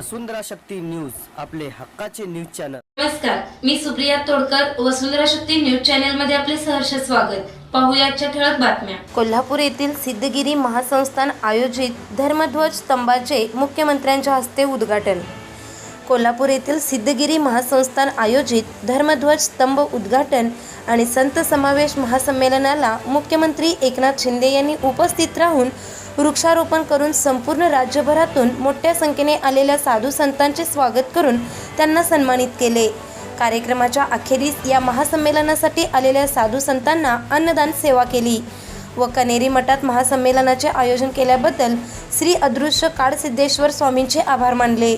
वसुंधरा Shakti news आपले हक्काचे news channel. नमस्कार मी सुप्रिया तोडकर वसुंधरा शक्ती न्यूज चॅनलमध्ये आपले सहर्ष स्वागत. पाहूया आजच्या ठळक बातम्या. कोल्हापूर येथील सिद्धगिरी महासंस्थान आयोजित धर्मध्वज स्तंभाचे मुख्यमंत्र्यांच्या हस्ते उद्घाटन. कोल्हापूर येथील सिद्धगिरी महासंस्थान आयोजित धर्मध्वज स्तंभ उद्घाटन आणि संत समावेश महासंमेलनाला मुख्यमंत्री एकनाथ शिंदे यांनी उपस्थित राहून वृक्षारोपण करून संपूर्ण राज्यभरातून मोठ्या संख्येने आलेल्या साधू संतांचे स्वागत करून त्यांना सन्मानित केले. कार्यक्रमाच्या अखेरीस या महासंमेलनासाठी आलेल्या साधू संतांना अन्नदान सेवा केली व कनेरी मठात महासंमेलनाचे आयोजन केल्याबद्दल श्री अदृश्य काळसिद्धेश्वर स्वामींचे आभार मानले.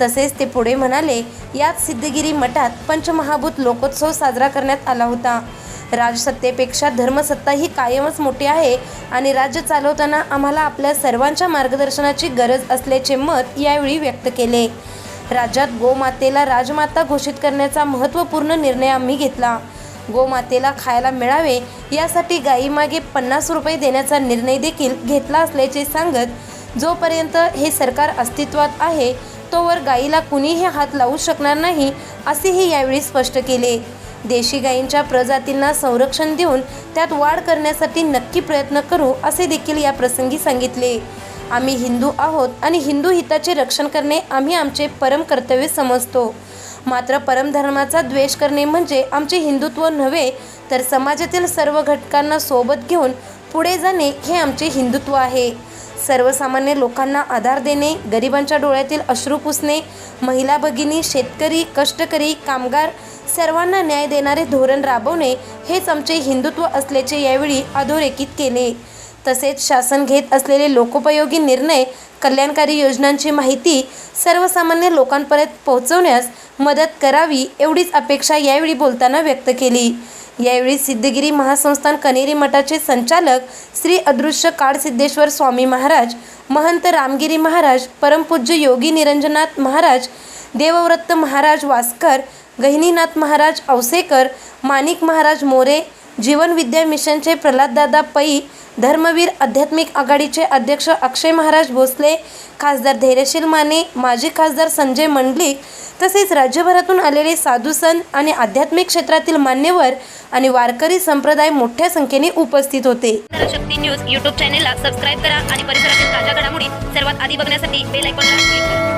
तसेच ते पुढे म्हणाले यात सिद्धगिरी मठात पंचमहाभूत लोकोत्सव साजरा करण्यात आला होता. राजसत्तेपेक्षा धर्मसत्ता ही कायमच मोठी आहे आणि राज्य चालवताना आम्हाला आपल्या सर्वांच्या मार्गदर्शनाची गरज असल्याचे मत यावेळी व्यक्त केले. राज्यात गोमातेला राजमाता घोषित करण्याचा महत्त्वपूर्ण निर्णय आम्ही घेतला. गोमातेला खायला मिळावे यासाठी गायीमागे पन्नास रुपये देण्याचा निर्णय देखील घेतला असल्याचे सांगत जोपर्यंत हे सरकार अस्तित्वात आहे तोवर गायीला कुणीही हात लावू शकणार नाही असेही यावेळी स्पष्ट केले. देशी गायींच्या प्रजातींना संरक्षण देऊन त्यात वाढ करण्यासाठी नक्की प्रयत्न करू असे देखील या प्रसंगी सांगितले. आम्ही हिंदू आहोत आणि हिंदू हिताचे रक्षण करणे आम्ही आमचे परम कर्तव्य समजतो. मात्र परमधर्माचा द्वेष करणे म्हणजे आमचे हिंदुत्व नव्हे तर समाजातील सर्व घटकांना सोबत घेऊन पुढे जाणे हे आमचे हिंदुत्व आहे. सर्वसामान्य लोकांना आधार देणे गरिबांच्या डोळ्यातील अश्रू पुसणे महिला भगिनी शेतकरी कष्टकरी कामगार सर्वांना न्याय देणारे धोरण राबवणे हेच आमचे हिंदुत्व असल्याचे यावेळी अधोरेखित केले. तसेच शासन घेत असलेले लोकोपयोगी निर्णय कल्याणकारी योजनांची माहिती सर्वसामान्य लोकांपर्यंत पोहोचवण्यास मदत करावी एवढीच अपेक्षा यावेळी बोलताना व्यक्त केली. यावेळी सिद्धगिरी महासंस्थान कनेरी मठाचे संचालक श्री अदृश्य काळसिद्धेश्वर स्वामी महाराज महंत रामगिरी महाराज परमपूज्य योगी निरंजनाथ महाराज देवव्रत महाराज वासकर गहिनीनाथ महाराज औसेकर माणिक महाराज मोरे जीवन विद्या मिशनचे प्रल्हाददादा पै धर्मवीर आध्यात्मिक आघाडीचे अध्यक्ष अक्षय महाराज भोसले खासदार धैर्यशील माने माजी खासदार संजय मंडलिक तसेच राज्यभरातून आलेले साधू संत आणि आध्यात्मिक क्षेत्रातील मान्यवर आणि वारकरी संप्रदाय मोठ्या संख्येने उपस्थित होते. शक्ती न्यूज यूट्यूब चॅनेलला सबस्क्राईब करा आणि परिसरातील ताज्या घडामोडी सर्वात आधी बघण्यासाठी बेल आयकॉनला क्लिक करा.